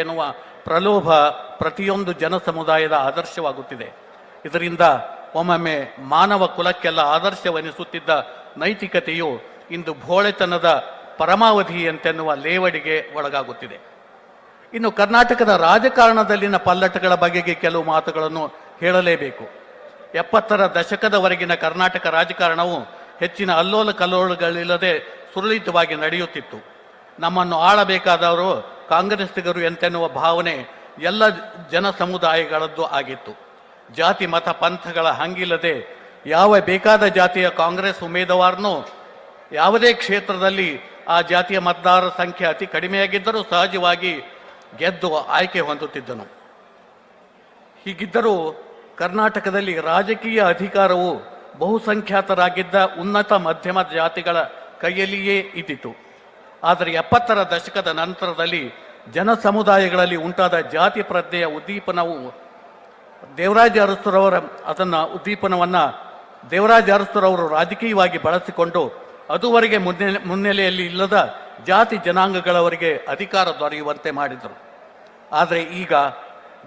ಎನ್ನುವ ಪ್ರಲೋಭ ಪ್ರತಿಯೊಂದು ಜನ ಸಮುದಾಯದ ಆದರ್ಶವಾಗುತ್ತಿದೆ. ಇದರಿಂದ ಒಮ್ಮೊಮ್ಮೆ ಮಾನವ ಕುಲಕ್ಕೆಲ್ಲ ಆದರ್ಶವೆನಿಸುತ್ತಿದ್ದ ನೈತಿಕತೆಯು ಇಂದು ಭೋಳೆತನದ ಪರಮಾವಧಿಯಂತೆನ್ನುವ ಲೇವಡಿಗೆ ಒಳಗಾಗುತ್ತಿದೆ. ಇನ್ನು ಕರ್ನಾಟಕದ ರಾಜಕಾರಣದಲ್ಲಿನ ಪಲ್ಲಟಗಳ ಬಗೆಗೆ ಕೆಲವು ಮಾತುಗಳನ್ನು ಹೇಳಲೇಬೇಕು. ಎಪ್ಪತ್ತರ ದಶಕದವರೆಗಿನ ಕರ್ನಾಟಕ ರಾಜಕಾರಣವು ಹೆಚ್ಚಿನ ಅಲ್ಲೋಲ ಕಲ್ಲೋಲಗಳಿಲ್ಲದೆ ಸುರಳಿತವಾಗಿ ನಡೆಯುತ್ತಿತ್ತು. ನಮ್ಮನ್ನು ಆಳಬೇಕಾದವರು ಕಾಂಗ್ರೆಸ್ಸಿಗರು ಎಂತೆನ್ನುವ ಭಾವನೆ ಎಲ್ಲ ಜನ ಸಮುದಾಯಗಳದ್ದು ಆಗಿತ್ತು. ಜಾತಿ, ಮತ, ಪಂಥಗಳ ಹಂಗಿಲ್ಲದೆ ಯಾವ ಬೇಕಾದ ಜಾತಿಯ ಕಾಂಗ್ರೆಸ್ ಉಮೇದುವಾರನು ಯಾವುದೇ ಕ್ಷೇತ್ರದಲ್ಲಿ ಆ ಜಾತಿಯ ಮತದಾರರ ಸಂಖ್ಯೆ ಅತಿ ಕಡಿಮೆಯಾಗಿದ್ದರೂ ಸಹಜವಾಗಿ ಗೆದ್ದು ಆಯ್ಕೆ ಹೊಂದುತ್ತಿದ್ದನು. ಹೀಗಿದ್ದರೂ ಕರ್ನಾಟಕದಲ್ಲಿ ರಾಜಕೀಯ ಅಧಿಕಾರವು ಬಹುಸಂಖ್ಯಾತರಾಗಿದ್ದ ಉನ್ನತ ಮಧ್ಯಮ ಜಾತಿಗಳ ಕೈಯಲ್ಲಿಯೇ ಇದ್ದಿತು. ಆದರೆ ಎಪ್ಪತ್ತರ ದಶಕದ ನಂತರದಲ್ಲಿ ಜನ ಸಮುದಾಯಗಳಲ್ಲಿ ಉಂಟಾದ ಜಾತಿ ಪ್ರಜ್ಞೆಯ ಉದ್ದೀಪನವು ದೇವರಾಜ ಅರಸುರವರ, ಅದನ್ನು ಉದ್ದೀಪನವನ್ನು ದೇವರಾಜ ಅರಸುರವರು ರಾಜಕೀಯವಾಗಿ ಬಳಸಿಕೊಂಡು ಅದುವರೆಗೆ ಮುನ್ನೆಲೆ ಮುನ್ನೆಲೆಯಲ್ಲಿ ಇಲ್ಲದ ಜಾತಿ ಜನಾಂಗಗಳವರಿಗೆ ಅಧಿಕಾರ ದೊರೆಯುವಂತೆ ಮಾಡಿದರು. ಆದರೆ ಈಗ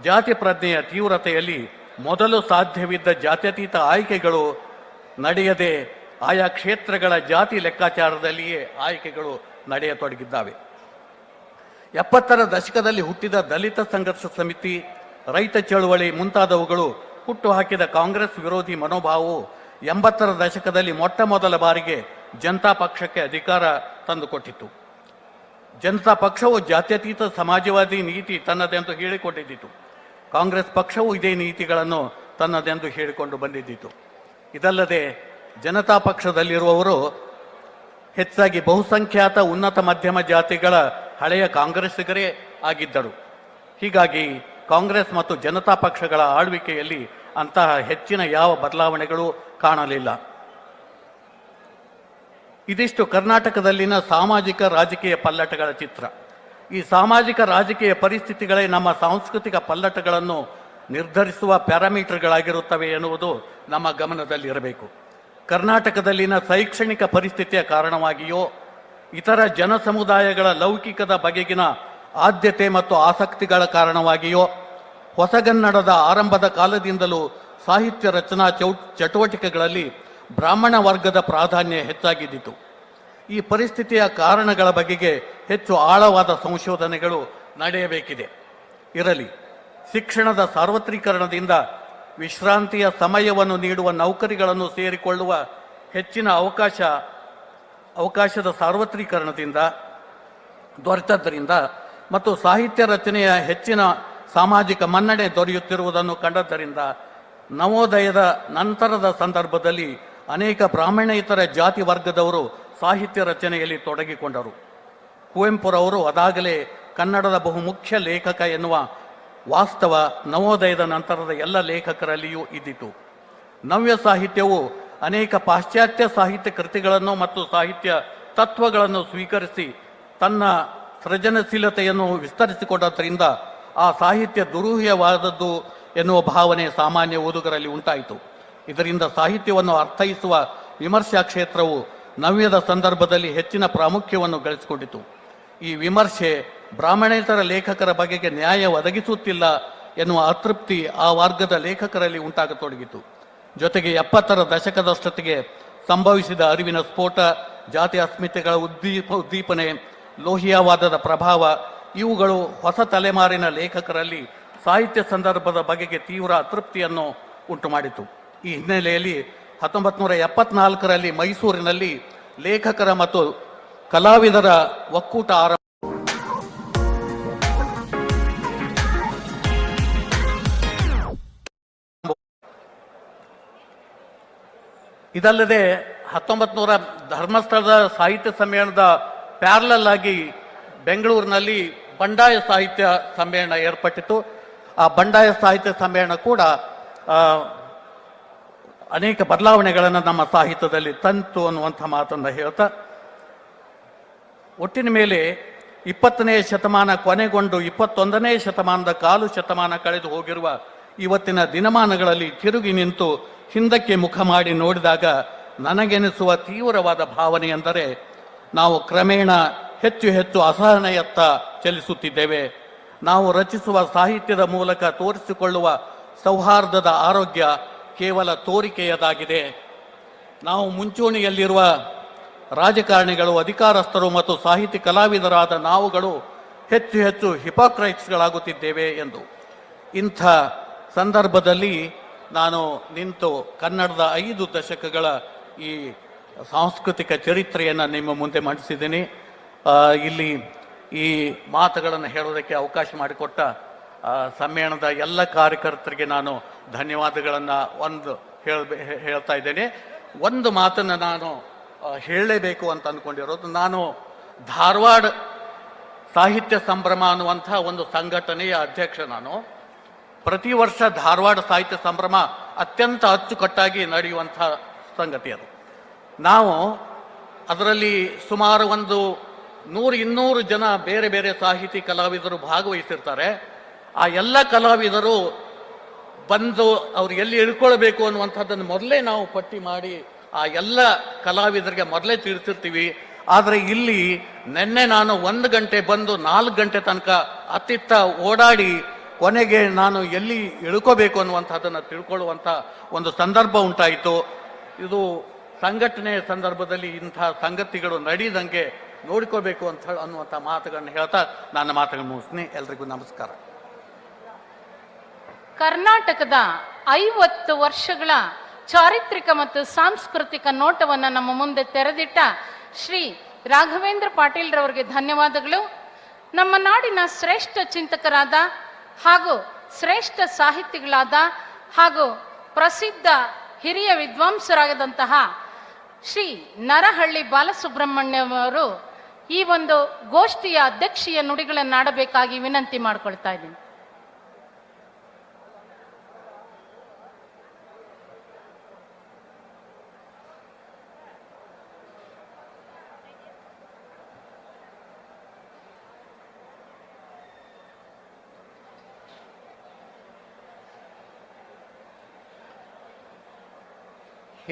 ಜಾತಿ ಪ್ರಜ್ಞೆಯ ತೀವ್ರತೆಯಲ್ಲಿ ಮೊದಲು ಸಾಧ್ಯವಿದ್ದ ಜಾತ್ಯತೀತ ಆಯ್ಕೆಗಳು ನಡೆಯದೆ ಆಯಾ ಕ್ಷೇತ್ರಗಳ ಜಾತಿ ಲೆಕ್ಕಾಚಾರದಲ್ಲಿಯೇ ಆಯ್ಕೆಗಳು ನಡೆಯತೊಡಗಿದ್ದಾವೆ. ಎಪ್ಪತ್ತರ ದಶಕದಲ್ಲಿ ಹುಟ್ಟಿದ ದಲಿತ ಸಂಘರ್ಷ ಸಮಿತಿ, ರೈತ ಚಳುವಳಿ ಮುಂತಾದವುಗಳು ಹುಟ್ಟು ಹಾಕಿದ ಕಾಂಗ್ರೆಸ್ ವಿರೋಧಿ ಮನೋಭಾವವು ಎಂಬತ್ತರ ದಶಕದಲ್ಲಿ ಮೊಟ್ಟ ಮೊದಲ ಬಾರಿಗೆ ಜನತಾ ಪಕ್ಷಕ್ಕೆ ಅಧಿಕಾರ ತಂದುಕೊಟ್ಟಿತು ಜನತಾ ಪಕ್ಷವು ಜಾತ್ಯತೀತ ಸಮಾಜವಾದಿ ನೀತಿ ತನ್ನದೆಂದು ಹೇಳಿಕೊಂಡಿದ್ದಿತು. ಕಾಂಗ್ರೆಸ್ ಪಕ್ಷವು ಇದೇ ನೀತಿಗಳನ್ನು ತನ್ನದೆಂದು ಹೇಳಿಕೊಂಡು ಬಂದಿದ್ದಿತು. ಇದಲ್ಲದೆ ಜನತಾ ಪಕ್ಷದಲ್ಲಿರುವವರು ಹೆಚ್ಚಾಗಿ ಬಹುಸಂಖ್ಯಾತ ಉನ್ನತ ಮಧ್ಯಮ ಜಾತಿಗಳ ಹಳೆಯ ಕಾಂಗ್ರೆಸ್ಸಿಗರೇ ಆಗಿದ್ದರು. ಹೀಗಾಗಿ ಕಾಂಗ್ರೆಸ್ ಮತ್ತು ಜನತಾ ಪಕ್ಷಗಳ ಆಳ್ವಿಕೆಯಲ್ಲಿ ಅಂತಹ ಹೆಚ್ಚಿನ ಯಾವ ಬದಲಾವಣೆಗಳು ಕಾಣಲಿಲ್ಲ. ಇದಿಷ್ಟು ಕರ್ನಾಟಕದಲ್ಲಿನ ಸಾಮಾಜಿಕ ರಾಜಕೀಯ ಪಲ್ಲಟಗಳ ಚಿತ್ರ. ಈ ಸಾಮಾಜಿಕ ರಾಜಕೀಯ ಪರಿಸ್ಥಿತಿಗಳೇ ನಮ್ಮ ಸಾಂಸ್ಕೃತಿಕ ಪಲ್ಲಟಗಳನ್ನು ನಿರ್ಧರಿಸುವ ಪ್ಯಾರಾಮೀಟರ್ಗಳಾಗಿರುತ್ತವೆ ಎನ್ನುವುದು ನಮ್ಮ ಗಮನದಲ್ಲಿರಬೇಕು. ಕರ್ನಾಟಕದಲ್ಲಿನ ಶೈಕ್ಷಣಿಕ ಪರಿಸ್ಥಿತಿಯ ಕಾರಣವಾಗಿಯೋ ಇತರ ಜನ ಸಮುದಾಯಗಳ ಲೌಕಿಕದ ಬಗೆಗಿನ ಆದ್ಯತೆ ಮತ್ತು ಆಸಕ್ತಿಗಳ ಕಾರಣವಾಗಿಯೋ ಹೊಸಗನ್ನಡದ ಆರಂಭದ ಕಾಲದಿಂದಲೂ ಸಾಹಿತ್ಯ ರಚನಾ ಚೌ, ಚಟುವಟಿಕೆಗಳಲ್ಲಿ ಬ್ರಾಹ್ಮಣ ವರ್ಗದ ಪ್ರಾಧಾನ್ಯ ಹೆಚ್ಚಾಗಿದ್ದಿತು. ಈ ಪರಿಸ್ಥಿತಿಯ ಕಾರಣಗಳ ಬಗೆಗೆ ಹೆಚ್ಚು ಆಳವಾದ ಸಂಶೋಧನೆಗಳು ನಡೆಯಬೇಕಿದೆ. ಇರಲಿ, ಶಿಕ್ಷಣದ ಸಾರ್ವತ್ರೀಕರಣದಿಂದ ವಿಶ್ರಾಂತಿಯ ಸಮಯವನ್ನು ನೀಡುವ ನೌಕರಿಗಳನ್ನು ಸೇರಿಕೊಳ್ಳುವ ಹೆಚ್ಚಿನ ಅವಕಾಶ, ಅವಕಾಶದ ಸಾರ್ವತ್ರೀಕರಣದಿಂದ, ದೊರೆತದ್ದರಿಂದ ಮತ್ತು ಸಾಹಿತ್ಯ ರಚನೆಯ ಹೆಚ್ಚಿನ ಸಾಮಾಜಿಕ ಮನ್ನಣೆ ದೊರೆಯುತ್ತಿರುವುದನ್ನು ಕಂಡದ್ದರಿಂದ ನವೋದಯದ ನಂತರದ ಸಂದರ್ಭದಲ್ಲಿ ಅನೇಕ ಬ್ರಾಹ್ಮಣೇತರ ಜಾತಿ ವರ್ಗದವರು ಸಾಹಿತ್ಯ ರಚನೆಯಲ್ಲಿ ತೊಡಗಿಕೊಂಡರು. ಕುವೆಂಪುರವರು ಅದಾಗಲೇ ಕನ್ನಡದ ಬಹುಮುಖ್ಯ ಲೇಖಕ ಎನ್ನುವ ವಾಸ್ತವ ನವೋದಯದ ನಂತರದ ಎಲ್ಲ ಲೇಖಕರಲ್ಲಿಯೂ ಇದ್ದಿತು. ನವ್ಯ ಸಾಹಿತ್ಯವು ಅನೇಕ ಪಾಶ್ಚಾತ್ಯ ಸಾಹಿತ್ಯ ಕೃತಿಗಳನ್ನು ಮತ್ತು ಸಾಹಿತ್ಯ ತತ್ವಗಳನ್ನು ಸ್ವೀಕರಿಸಿ ತನ್ನ ಸೃಜನಶೀಲತೆಯನ್ನು ವಿಸ್ತರಿಸಿಕೊಂಡದ್ದರಿಂದ ಆ ಸಾಹಿತ್ಯ ದುರೂಹ್ಯವಾದದ್ದು ಎನ್ನುವ ಭಾವನೆ ಸಾಮಾನ್ಯ ಓದುಗರಲ್ಲಿ ಉಂಟಾಯಿತು. ಇದರಿಂದ ಸಾಹಿತ್ಯವನ್ನು ಅರ್ಥೈಸುವ ವಿಮರ್ಶಾ ಕ್ಷೇತ್ರವು ನವ್ಯದ ಸಂದರ್ಭದಲ್ಲಿ ಹೆಚ್ಚಿನ ಪ್ರಾಮುಖ್ಯವನ್ನು ಗಳಿಸಿಕೊಂಡಿತು. ಈ ವಿಮರ್ಶೆ ಬ್ರಾಹ್ಮಣೇತರ ಲೇಖಕರ ಬಗೆಗೆ ನ್ಯಾಯ ಒದಗಿಸುತ್ತಿಲ್ಲ ಎನ್ನುವ ಅತೃಪ್ತಿ ಆ ವರ್ಗದ ಲೇಖಕರಲ್ಲಿ ಉಂಟಾಗತೊಡಗಿತು. ಜೊತೆಗೆ ಎಪ್ಪತ್ತರ ದಶಕದಷ್ಟೊತ್ತಿಗೆ ಸಂಭವಿಸಿದ ಅರಿವಿನ ಸ್ಫೋಟ, ಜಾತಿ ಅಸ್ಮಿತೆಗಳ ಉದ್ದೀಪ ಉದ್ದೀಪನೆ, ಲೋಹಿಯಾವಾದದ ಪ್ರಭಾವ ಇವುಗಳು ಹೊಸ ತಲೆಮಾರಿನ ಲೇಖಕರಲ್ಲಿ ಸಾಹಿತ್ಯ ಸಂದರ್ಭದ ಬಗೆಗೆ ತೀವ್ರ ಅತೃಪ್ತಿಯನ್ನು ಉಂಟು ಮಾಡಿತು ಈ ಹಿನ್ನೆಲೆಯಲ್ಲಿ ಹತ್ತೊಂಬತ್ತು ನೂರ ಎಪ್ಪತ್ನಾಲ್ಕರಲ್ಲಿ ಮೈಸೂರಿನಲ್ಲಿ ಲೇಖಕರ ಮತ್ತು ಕಲಾವಿದರ ಒಕ್ಕೂಟ ಆರಂಭ. ಇದಲ್ಲದೆ ಹತ್ತೊಂಬತ್ತು ನೂರ ಧರ್ಮಸ್ಥಳದ ಸಾಹಿತ್ಯ ಸಮ್ಮೇಳನದ ಪ್ಯಾರಲಲ್ ಆಗಿ ಬೆಂಗಳೂರಿನಲ್ಲಿ ಬಂಡಾಯ ಸಾಹಿತ್ಯ ಸಮ್ಮೇಳನ ಏರ್ಪಟ್ಟಿತ್ತು. ಆ ಬಂಡಾಯ ಸಾಹಿತ್ಯ ಸಮ್ಮೇಳನ ಕೂಡ ಅನೇಕ ಬದಲಾವಣೆಗಳನ್ನು ನಮ್ಮ ಸಾಹಿತ್ಯದಲ್ಲಿ ತಂತು ಅನ್ನುವಂಥ ಮಾತನ್ನು ಹೇಳ್ತಾ ಒಟ್ಟಿನ ಮೇಲೆ ಇಪ್ಪತ್ತನೇ ಶತಮಾನ ಕೊನೆಗೊಂಡು ಇಪ್ಪತ್ತೊಂದನೇ ಶತಮಾನದ ಕಾಲು ಶತಮಾನ ಕಳೆದು ಹೋಗಿರುವ ಇವತ್ತಿನ ದಿನಮಾನಗಳಲ್ಲಿ ತಿರುಗಿ ನಿಂತು ಹಿಂದಕ್ಕೆ ಮುಖ ಮಾಡಿ ನೋಡಿದಾಗ ನನಗೆನಿಸುವ ತೀವ್ರವಾದ ಭಾವನೆ ಎಂದರೆ ನಾವು ಕ್ರಮೇಣ ಹೆಚ್ಚು ಹೆಚ್ಚು ಅಸಹನೆಯತ್ತ ಚಲಿಸುತ್ತಿದ್ದೇವೆ. ನಾವು ರಚಿಸುವ ಸಾಹಿತ್ಯದ ಮೂಲಕ ತೋರಿಸಿಕೊಳ್ಳುವ ಸೌಹಾರ್ದದ ಆರೋಗ್ಯ ಕೇವಲ ತೋರಿಕೆಯದಾಗಿದೆ. ನಾವು ಮುಂಚೂಣಿಯಲ್ಲಿರುವ ರಾಜಕಾರಣಿಗಳು, ಅಧಿಕಾರಸ್ಥರು ಮತ್ತು ಸಾಹಿತಿ ಕಲಾವಿದರಾದ ನಾವುಗಳು ಹೆಚ್ಚು ಹೆಚ್ಚು ಹಿಪೋಕ್ರೈಟ್ಸ್ಗಳಾಗುತ್ತಿದ್ದೇವೆ ಎಂದು. ಇಂಥ ಸಂದರ್ಭದಲ್ಲಿ ನಾನು ನಿಂತು ಕನ್ನಡದ ಐದು ದಶಕಗಳ ಈ ಸಾಂಸ್ಕೃತಿಕ ಚರಿತ್ರೆಯನ್ನು ನಿಮ್ಮ ಮುಂದೆ ಮಂಡಿಸಿದ್ದೀನಿ. ಇಲ್ಲಿ ಈ ಮಾತುಗಳನ್ನು ಹೇಳೋದಕ್ಕೆ ಅವಕಾಶ ಮಾಡಿಕೊಟ್ಟ ಸಮ್ಮೇಳನದ ಎಲ್ಲ ಕಾರ್ಯಕರ್ತರಿಗೆ ನಾನು ಧನ್ಯವಾದಗಳನ್ನು ಒಂದು ಹೇಳ್ಬೇ ಹೇಳ್ತಾ ಇದ್ದೇನೆ. ಒಂದು ಮಾತನ್ನು ನಾನು ಹೇಳಲೇಬೇಕು ಅಂತ ಅಂದ್ಕೊಂಡಿರೋದು. ನಾನು ಧಾರವಾಡ ಸಾಹಿತ್ಯ ಸಂಭ್ರಮ ಅನ್ನುವಂಥ ಒಂದು ಸಂಘಟನೆಯ ಅಧ್ಯಕ್ಷ ನಾನು. ಪ್ರತಿ ವರ್ಷ ಧಾರವಾಡ ಸಾಹಿತ್ಯ ಸಂಭ್ರಮ ಅತ್ಯಂತ ಅಚ್ಚುಕಟ್ಟಾಗಿ ನಡೆಯುವಂಥ ಸಂಗತಿ ಅದು. ನಾವು ಅದರಲ್ಲಿ ಸುಮಾರು ಒಂದು ನೂರು, ಇನ್ನೂರು ಜನ ಬೇರೆ ಬೇರೆ ಸಾಹಿತಿ ಕಲಾವಿದರು ಭಾಗವಹಿಸಿರ್ತಾರೆ. ಆ ಎಲ್ಲ ಕಲಾವಿದರು ಬಂದು ಅವ್ರು ಎಲ್ಲಿ ಇಳ್ಕೊಳ್ಬೇಕು ಅನ್ನುವಂಥದ್ದನ್ನು ಮೊದಲೇ ನಾವು ಪಟ್ಟಿ ಮಾಡಿ ಆ ಎಲ್ಲ ಕಲಾವಿದರಿಗೆ ಮೊದಲೇ ತಿಳಿಸಿರ್ತೀವಿ. ಆದರೆ ಇಲ್ಲಿ ನಿನ್ನೆ ನಾನು ಒಂದು ಗಂಟೆ ಬಂದು ನಾಲ್ಕು ಗಂಟೆ ತನಕ ಅತ್ತಿತ್ತ ಓಡಾಡಿ ಕೊನೆಗೆ ನಾನು ಎಲ್ಲಿ ಇಳ್ಕೋಬೇಕು ಅನ್ನುವಂಥದ್ದನ್ನು ತಿಳ್ಕೊಳ್ಳುವಂಥ ಒಂದು ಸಂದರ್ಭ ಉಂಟಾಯಿತು. ಇದು ಸಂಘಟನೆ ಸಂದರ್ಭದಲ್ಲಿ ಇಂಥ ಸಂಗತಿಗಳು ನಡೀದಂಗೆ ನೋಡ್ಕೋಬೇಕು ಅಂತ ಅನ್ನುವಂಥ ಮಾತುಗಳನ್ನು ಹೇಳ್ತಾ ನನ್ನ ಮಾತುಗಳನ್ನು ಮುಗಿಸ್ತೀನಿ. ಎಲ್ರಿಗೂ ನಮಸ್ಕಾರ. ಕರ್ನಾಟಕದ ಐವತ್ತು ವರ್ಷಗಳ ಚಾರಿತ್ರಿಕ ಮತ್ತು ಸಾಂಸ್ಕೃತಿಕ ನೋಟವನ್ನು ನಮ್ಮ ಮುಂದೆ ತೆರೆದಿಟ್ಟ ಶ್ರೀ ರಾಘವೇಂದ್ರ ಪಾಟೀಲ್ ರವರಿಗೆ ಧನ್ಯವಾದಗಳು. ನಮ್ಮ ನಾಡಿನ ಶ್ರೇಷ್ಠ ಚಿಂತಕರಾದ ಹಾಗೂ ಶ್ರೇಷ್ಠ ಸಾಹಿತಿಗಳಾದ ಹಾಗೂ ಪ್ರಸಿದ್ಧ ಹಿರಿಯ ವಿದ್ವಾಂಸರಾಗದಂತಹ ಶ್ರೀ ನರಹಳ್ಳಿ ಬಾಲಸುಬ್ರಹ್ಮಣ್ಯವರು ಈ ಒಂದು ಗೋಷ್ಠಿಯ ಅಧ್ಯಕ್ಷೀಯ ನುಡಿಗಳನ್ನಾಡಬೇಕಾಗಿ ವಿನಂತಿ ಮಾಡ್ಕೊಳ್ತಾ ಇದ್ದೀನಿ.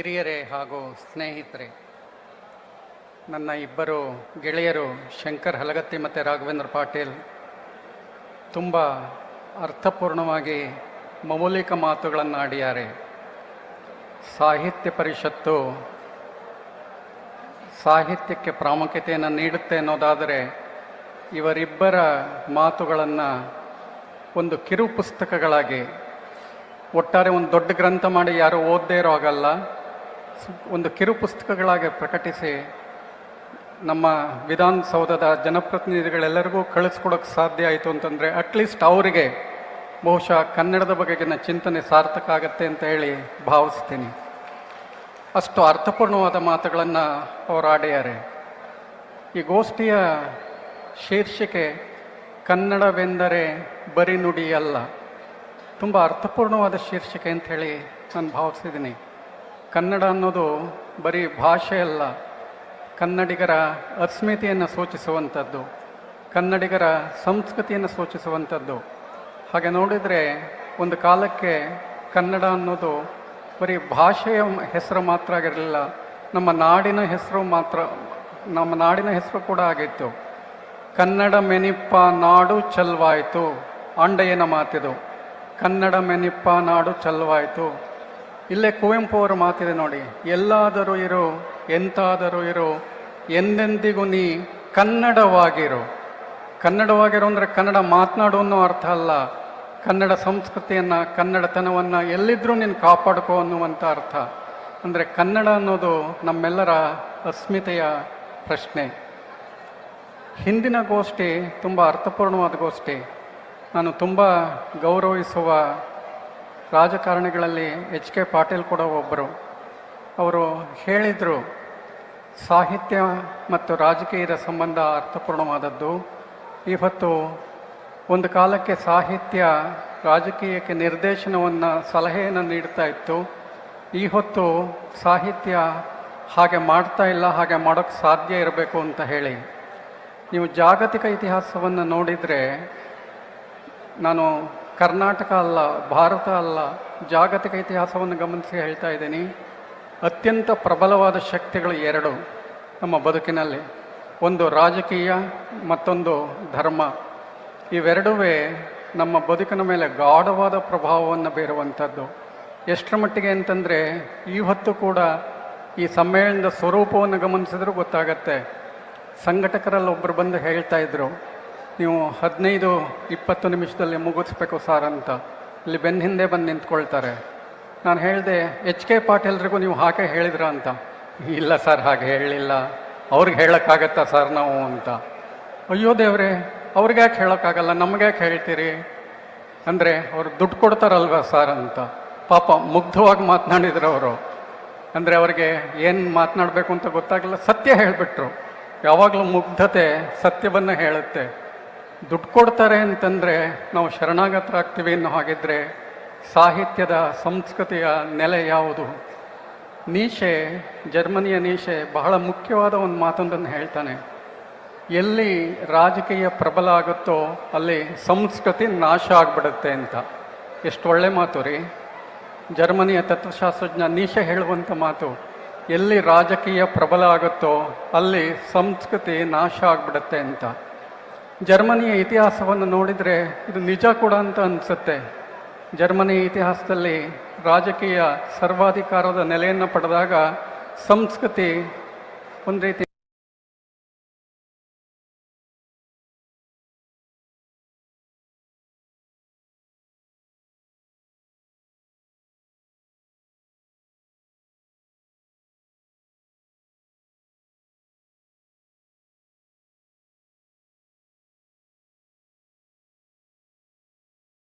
ಹಿರಿಯರೇ ಹಾಗೂ ಸ್ನೇಹಿತರೆ, ನನ್ನ ಇಬ್ಬರು ಗೆಳೆಯರು ಶಂಕರ್ ಹಲಗತ್ತಿ ಮತ್ತು ರಾಘವೇಂದ್ರ ಪಾಟೀಲ್ ತುಂಬ ಅರ್ಥಪೂರ್ಣವಾಗಿ ಮೌಲಿಕ ಮಾತುಗಳನ್ನು ಆಡಿದ್ದಾರೆ ಸಾಹಿತ್ಯ ಪರಿಷತ್ತು ಸಾಹಿತ್ಯಕ್ಕೆ ಪ್ರಾಮುಖ್ಯತೆಯನ್ನು ನೀಡುತ್ತೆ ಅನ್ನೋದಾದರೆ ಇವರಿಬ್ಬರ ಮಾತುಗಳನ್ನು ಒಂದು ಕಿರು ಪುಸ್ತಕಗಳಾಗಿ ಒಟ್ಟಾರೆ ಒಂದು ದೊಡ್ಡ ಗ್ರಂಥ ಮಾಡಿ ಯಾರೂ ಓದದೇ ಇರೋ ಹಾಗಲ್ಲ. ಒಂದು ಕಿರು ಪುಸ್ತಕಗಳಾಗಿ ಪ್ರಕಟಿಸಿ ನಮ್ಮ ವಿಧಾನಸೌಧದ ಜನಪ್ರತಿನಿಧಿಗಳೆಲ್ಲರಿಗೂ ಕಳಿಸ್ಕೊಡೋಕ್ಕೆ ಸಾಧ್ಯ ಆಯಿತು ಅಂತಂದರೆ ಅಟ್ಲೀಸ್ಟ್ ಅವರಿಗೆ ಬಹುಶಃ ಕನ್ನಡದ ಬಗೆಗಿನ ಚಿಂತನೆ ಸಾರ್ಥಕ ಆಗತ್ತೆ ಅಂತ ಹೇಳಿ ಭಾವಿಸ್ತೀನಿ. ಅಷ್ಟು ಅರ್ಥಪೂರ್ಣವಾದ ಮಾತುಗಳನ್ನು ಅವರು ಆಡಿದ್ದಾರೆ. ಈ ಗೋಷ್ಠಿಯ ಶೀರ್ಷಿಕೆ ಕನ್ನಡವೆಂದರೆ ಬರಿ ನುಡಿಯಲ್ಲ ತುಂಬ ಅರ್ಥಪೂರ್ಣವಾದ ಶೀರ್ಷಿಕೆ ಅಂತ ಹೇಳಿ ನಾನು ಭಾವಿಸಿದ್ದೀನಿ ಕನ್ನಡ ಅನ್ನೋದು ಬರೀ ಭಾಷೆ ಅಲ್ಲ. ಕನ್ನಡಿಗರ ಅಸ್ಮಿತೆಯನ್ನು ಸೂಚಿಸುವಂಥದ್ದು, ಕನ್ನಡಿಗರ ಸಂಸ್ಕೃತಿಯನ್ನು ಸೂಚಿಸುವಂಥದ್ದು. ಹಾಗೆ ನೋಡಿದರೆ ಒಂದು ಕಾಲಕ್ಕೆ ಕನ್ನಡ ಅನ್ನೋದು ಬರೀ ಭಾಷೆಯ ಹೆಸರು ಮಾತ್ರ ಆಗಿರಲಿಲ್ಲ, ನಮ್ಮ ನಾಡಿನ ಹೆಸರು ಮಾತ್ರ, ನಮ್ಮ ನಾಡಿನ ಹೆಸರು ಕೂಡ ಆಗಿತ್ತು. ಕನ್ನಡ ಮೆನಿಪ್ಪ ನಾಡು ಚಲ್ವಾಯಿತು ಆಂಡಯ್ಯನ ಮಾತಿದು. ಕನ್ನಡ ಮೆನಿಪ್ಪ ನಾಡು ಚಲ್ವಾಯಿತು ಇಲ್ಲೇ ಕುವೆಂಪು ಅವರ ಮಾತಿದೆ ನೋಡಿ, ಎಲ್ಲಾದರೂ ಇರು, ಎಂತಾದರೂ ಇರು, ಎಂದೆಂದಿಗೂ ನೀ ಕನ್ನಡವಾಗಿರು. ಕನ್ನಡವಾಗಿರು ಅಂದರೆ ಕನ್ನಡ ಮಾತನಾಡು ಅನ್ನೋ ಅರ್ಥ ಅಲ್ಲ. ಕನ್ನಡ ಸಂಸ್ಕೃತಿಯನ್ನು, ಕನ್ನಡತನವನ್ನು ಎಲ್ಲಿದ್ರೂ ನೀನು ಕಾಪಾಡ್ಕೋ ಅನ್ನುವಂಥ ಅರ್ಥ. ಅಂದರೆ ಕನ್ನಡ ಅನ್ನೋದು ನಮ್ಮೆಲ್ಲರ ಅಸ್ಮಿತೆಯ ಪ್ರಶ್ನೆ. ಹಿಂದಿನ ಗೋಷ್ಠಿ ತುಂಬ ಅರ್ಥಪೂರ್ಣವಾದ ಗೋಷ್ಠಿ. ನಾನು ತುಂಬ ಗೌರವಿಸುವ ರಾಜಕಾರಣಿಗಳಲ್ಲಿ ಎಚ್ ಕೆ ಪಾಟೀಲ್ ಕೂಡ ಒಬ್ಬರು. ಅವರು ಹೇಳಿದರು, ಸಾಹಿತ್ಯ ಮತ್ತು ರಾಜಕೀಯದ ಸಂಬಂಧ ಅರ್ಥಪೂರ್ಣವಾದದ್ದು. ಇವತ್ತು ಒಂದು ಕಾಲಕ್ಕೆ ಸಾಹಿತ್ಯ ರಾಜಕೀಯಕ್ಕೆ ನಿರ್ದೇಶನವನ್ನು ಸಲಹೆಯನ್ನು ನೀಡ್ತಾ ಇತ್ತು. ಈ ಹೊತ್ತು ಸಾಹಿತ್ಯ ಹಾಗೆ ಮಾಡ್ತಾ ಇಲ್ಲ, ಹಾಗೆ ಮಾಡೋಕ್ಕೆ ಸಾಧ್ಯ ಇರಬೇಕು ಅಂತ ಹೇಳಿ. ನೀವು ಜಾಗತಿಕ ಇತಿಹಾಸವನ್ನು ನೋಡಿದರೆ ನಾನು ಕರ್ನಾಟಕ ಅಲ್ಲ, ಭಾರತ ಅಲ್ಲ, ಜಾಗತಿಕ ಇತಿಹಾಸವನ್ನು ಗಮನಿಸಿ ಹೇಳ್ತಾ ಇದ್ದೀನಿ. ಅತ್ಯಂತ ಪ್ರಬಲವಾದ ಶಕ್ತಿಗಳು ಎರಡು ನಮ್ಮ ಬದುಕಿನಲ್ಲಿ. ಒಂದು ರಾಜಕೀಯ, ಮತ್ತೊಂದು ಧರ್ಮ. ಇವೆರಡೂ ನಮ್ಮ ಬದುಕಿನ ಮೇಲೆ ಗಾಢವಾದ ಪ್ರಭಾವವನ್ನು ಬೀರುವಂಥದ್ದು. ಎಷ್ಟರ ಮಟ್ಟಿಗೆ ಅಂತಂದರೆ ಇವತ್ತು ಕೂಡ ಈ ಸಮ್ಮೇಳನದ ಸ್ವರೂಪವನ್ನು ಗಮನಿಸಿದ್ರೂ ಗೊತ್ತಾಗತ್ತೆ. ಸಂಘಟಕರಲ್ಲಿ ಒಬ್ಬರು ಬಂದು ಹೇಳ್ತಾ ಇದ್ರು ನೀವು ಹದಿನೈದು, ಇಪ್ಪತ್ತು ನಿಮಿಷದಲ್ಲಿ ಮುಗಿಸ್ಬೇಕು ಸರ್ ಅಂತ. ಇಲ್ಲಿ ಬೆನ್ನ ಹಿಂದೆ ಬಂದು ನಿಂತ್ಕೊಳ್ತಾರೆ. ನಾನು ಹೇಳಿದೆ, ಎಚ್ ಕೆ ಪಾಟೀಲ್ರಿಗೂ ನೀವು ಹಾಗೆ ಹೇಳಿದ್ರ ಅಂತ. ಇಲ್ಲ ಸರ್, ಹಾಗೆ ಹೇಳಿಲ್ಲ. ಅವ್ರಿಗೆ ಹೇಳೋಕ್ಕಾಗತ್ತಾ ಸರ್ ನಾವು ಅಂತ. ಅಯ್ಯೋ ದೇವ್ರೆ, ಅವ್ರಿಗೆ ಯಾಕೆ ಹೇಳೋಕ್ಕಾಗಲ್ಲ? ನಮ್ಗೆ ಯಾಕೆ ಹೇಳ್ತೀರಿ? ಅಂದರೆ ಅವ್ರು ದುಡ್ಡು ಕೊಡ್ತಾರಲ್ವ ಸರ್ ಅಂತ. ಪಾಪ ಮುಗ್ಧವಾಗಿ ಮಾತನಾಡಿದ್ರು ಅವರು. ಅಂದರೆ ಅವ್ರಿಗೆ ಏನು ಮಾತನಾಡಬೇಕು ಅಂತ ಗೊತ್ತಾಗಲ್ಲ. ಸತ್ಯ ಹೇಳಿಬಿಟ್ರು. ಯಾವಾಗಲೂ ಮುಗ್ಧತೆ ಸತ್ಯವನ್ನು ಹೇಳುತ್ತೆ. ದುಡ್ಡು ಕೊಡ್ತಾರೆ ಅಂತಂದರೆ ನಾವು ಶರಣಾಗತರಾಗ್ತೀವಿ ಅನ್ನೋ ಹಾಗಿದ್ರೆ ಸಾಹಿತ್ಯದ ಸಂಸ್ಕೃತಿಯ ನೆಲೆ ಯಾವುದು? ನೀಶೆ, ಜರ್ಮನಿಯ ನೀಶೆ ಬಹಳ ಮುಖ್ಯವಾದ ಒಂದು ಮಾತೊಂದನ್ನು ಹೇಳ್ತಾನೆ. ಎಲ್ಲಿ ರಾಜಕೀಯ ಪ್ರಬಲ ಆಗುತ್ತೋ ಅಲ್ಲಿ ಸಂಸ್ಕೃತಿ ನಾಶ ಆಗ್ಬಿಡುತ್ತೆ ಅಂತ. ಎಷ್ಟು ಒಳ್ಳೆ ಮಾತು ರೀ. ಜರ್ಮನಿಯ ತತ್ವಶಾಸ್ತ್ರಜ್ಞ ನೀಶೆ ಹೇಳುವಂಥ ಮಾತು, ಎಲ್ಲಿ ರಾಜಕೀಯ ಪ್ರಬಲ ಆಗುತ್ತೋ ಅಲ್ಲಿ ಸಂಸ್ಕೃತಿ ನಾಶ ಆಗ್ಬಿಡುತ್ತೆ ಅಂತ. ಜರ್ಮನಿಯ ಇತಿಹಾಸವನ್ನು ನೋಡಿದರೆ ಇದು ನಿಜ ಕೂಡ ಅಂತ ಅನಿಸುತ್ತೆ. ಜರ್ಮನಿ ಇತಿಹಾಸದಲ್ಲಿ ರಾಜಕೀಯ ಸರ್ವಾಧಿಕಾರದ ನೆಲೆಯನ್ನು ಪಡೆದಾಗ ಸಂಸ್ಕೃತಿ ಒಂದು ರೀತಿ